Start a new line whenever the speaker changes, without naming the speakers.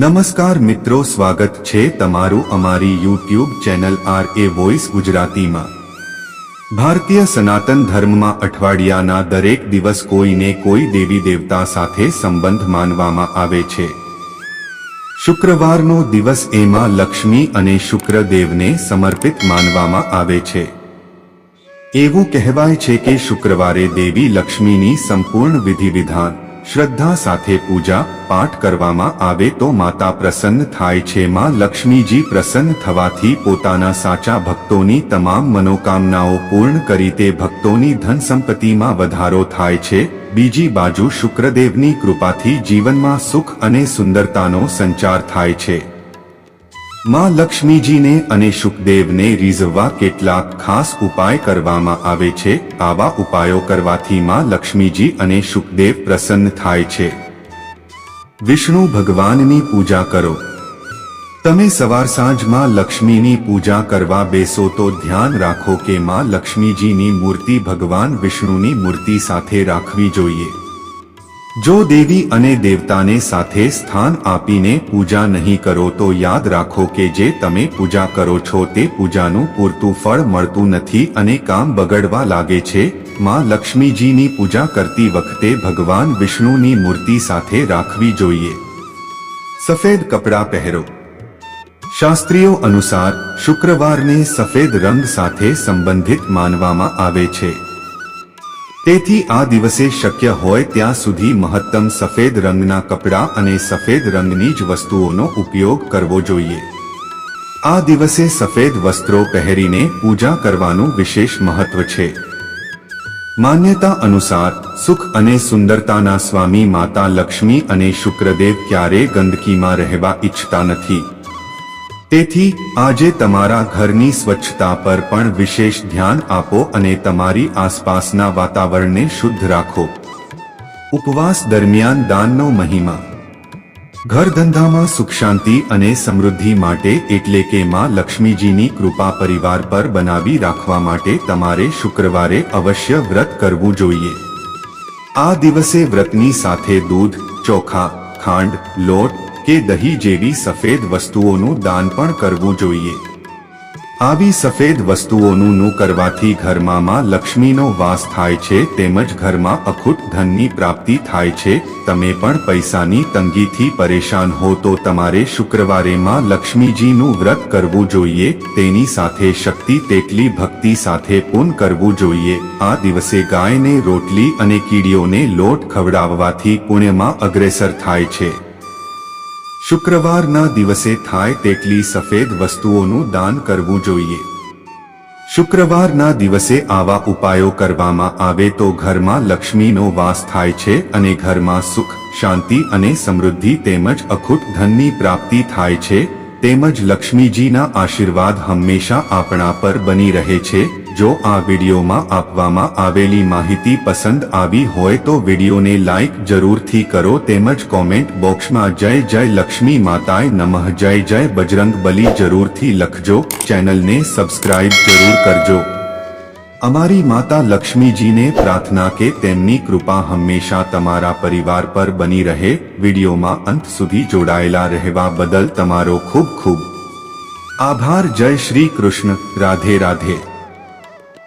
નમસ્કાર મિત્રો, સ્વાગત છે તમારું અમારી YouTube channel R A voice ગુજરાતીમાં. ભારતીય સનાતન ધર્મમાં અઠવાડિયાના દરેક દિવસ કોઈને કોઈ દેવી દેવતા સાથે સંબંધ માનવામાં આવે છે. શુક્રવારનો દિવસ એમાં લક્ષ્મી અને શુક્રદેવને સમર્પિત માનવામાં આવે છે. એવું કહેવાય છે કે શુક્રવારે દેવી લક્ષ્મીની સંપૂર્ણ વિધિ વિધાન શ્રદ્ધા સાથે પૂજા પાઠ કરવામાં આવે તો માતા પ્રસન્ન થાય છે. માં લક્ષ્મીજી પ્રસન્ન થવાથી પોતાના સાચા ભક્તોની તમામ મનોકામનાઓ પૂર્ણ કરી તે ભક્તોની ધન સંપત્તિમાં વધારો થાય છે. બીજી બાજુ શુક્રદેવની કૃપાથી જીવનમાં સુખ અને સુંદરતાનો સંચાર થાય છે. માં લક્ષ્મીજીને અને શુકદેવને રીઝવવા કેટલાક ખાસ ઉપાય કરવામાં આવે છે. આવા ઉપાયો કરવાથી માં લક્ષ્મીજી અને શુકદેવ પ્રસન્ન થાય છે. વિષ્ણુ ભગવાનની પૂજા કરો. તમે સવાર સાંજમાં લક્ષ્મીની પૂજા કરવા બેસો તો ધ્યાન રાખો કે માં લક્ષ્મીજીની મૂર્તિ ભગવાન વિષ્ણુની મૂર્તિ સાથે રાખવી જોઈએ. જો દેવી અને દેવતાને સાથે સ્થાન આપીને પૂજા નહીં કરો તો યાદ રાખો કે જે તમે પૂજા કરો છો તે પૂજાનું પૂરતું ફળ મળતું નથી અને કામ બગડવા લાગે છે. માં લક્ષ્મીજીની પૂજા કરતી વખતે ભગવાન વિષ્ણુની મૂર્તિ સાથે રાખવી જોઈએ. સફેદ કપડાં પહેરો. શાસ્ત્રીઓ અનુસાર શુક્રવારને સફેદ રંગ સાથે સંબંધિત માનવામાં આવે છે. તેથી આ દિવસે શક્ય હોય ત્યાં સુધી મહત્તમ સફેદ રંગના કપડાં અને સફેદ રંગની જ વસ્તુઓનો ઉપયોગ કરવો જોઈએ. આ દિવસે સફેદ વસ્ત્રો પહેરીને પૂજા કરવાનું વિશેષ મહત્વ છે. માન્યતા અનુસાર, સુખ અને સુંદરતાના સ્વામી માતા લક્ષ્મી અને શુક્રદેવ ક્યારેય ગંદકીમાં રહેવા ઈચ્છતા નથી. તેથી આજે તમારા ઘરની સ્વચ્છતા પર પણ વિશેષ ધ્યાન આપો અને તમારી આસપાસના વાતાવરણને શુદ્ધ રાખો. ઉપવાસ દરમિયાન દાનનો મહિમા. ઘર ધંધામાં સુખ શાંતિ અને સમૃદ્ધિ માટે એટલે કે માં લક્ષ્મીજીની કૃપા પરિવાર પર બનાવી રાખવા માટે તમારે શુક્રવારે અવશ્ય વ્રત કરવું જોઈએ. આ દિવસે વ્રતની સાથે દૂધ, ચોખા, ખાંડ, લોટ કે દહીં જેવી સફેદ વસ્તુઓનું દાન પણ કરવું જોઈએ. આવી સફેદ વસ્તુઓનું નું કરવાથી ઘરમાં લક્ષ્મીનો વાસ થાય છે તેમજ ઘરમાં અખૂટ ધનની પ્રાપ્તિ થાય છે. તમે પણ પૈસાની તંગીથી પરેશાન હો તો તમારે શુક્રવારે માં લક્ષ્મીજીનું વ્રત કરવું જોઈએ. તેની સાથે શક્તિ તેટલી ભક્તિ સાથે પૂન કરવું જોઈએ. આ દિવસે ગાયને રોટલી અને કીડીઓને લોટ ખવડાવવાથી પુણ્યમાં અગ્રેસર થાય છે. શુક્રવારના દિવસે થાય તેટલી સફેદ વસ્તુઓનું દાન કરવું જોઈએ. શુક્રવારના દિવસે આવા ઉપાયો કરવામાં આવે તો ઘરમાં લક્ષ્મીનો વાસ થાય છે અને ઘરમાં સુખ, શાંતિ અને સમૃદ્ધિ તેમજ અખૂટ ધનની પ્રાપ્તિ થાય છે, તેમજ લક્ષ્મીજીના આશીર્વાદ હંમેશા આપણા પર બની રહે છે જો આ વિડીયોમાં આપવામાં આવેલી માહિતી પસંદ આવી હોય તો વિડીયોને લાઇક જરૂરથી કરો તેમજ કોમેન્ટ બોક્સમાં જય જય લક્ષ્મી માતાએ નમઃ, જય જય બજરંગ બલી જરૂરથી લખજો, ચેનલને સબસ્ક્રાઇબ જરૂર કરજો. અમારી માતા લક્ષ્મીજીને પ્રાર્થના કે તેમની કૃપા હંમેશા તમારા પરિવાર પર બની રહે, વિડીયોમાં અંત સુધી જોડાયેલા રહેવા બદલ તમારો ખૂબ ખૂબ. આભાર, જય શ્રી કૃષ્ણ, રાધે રાધે.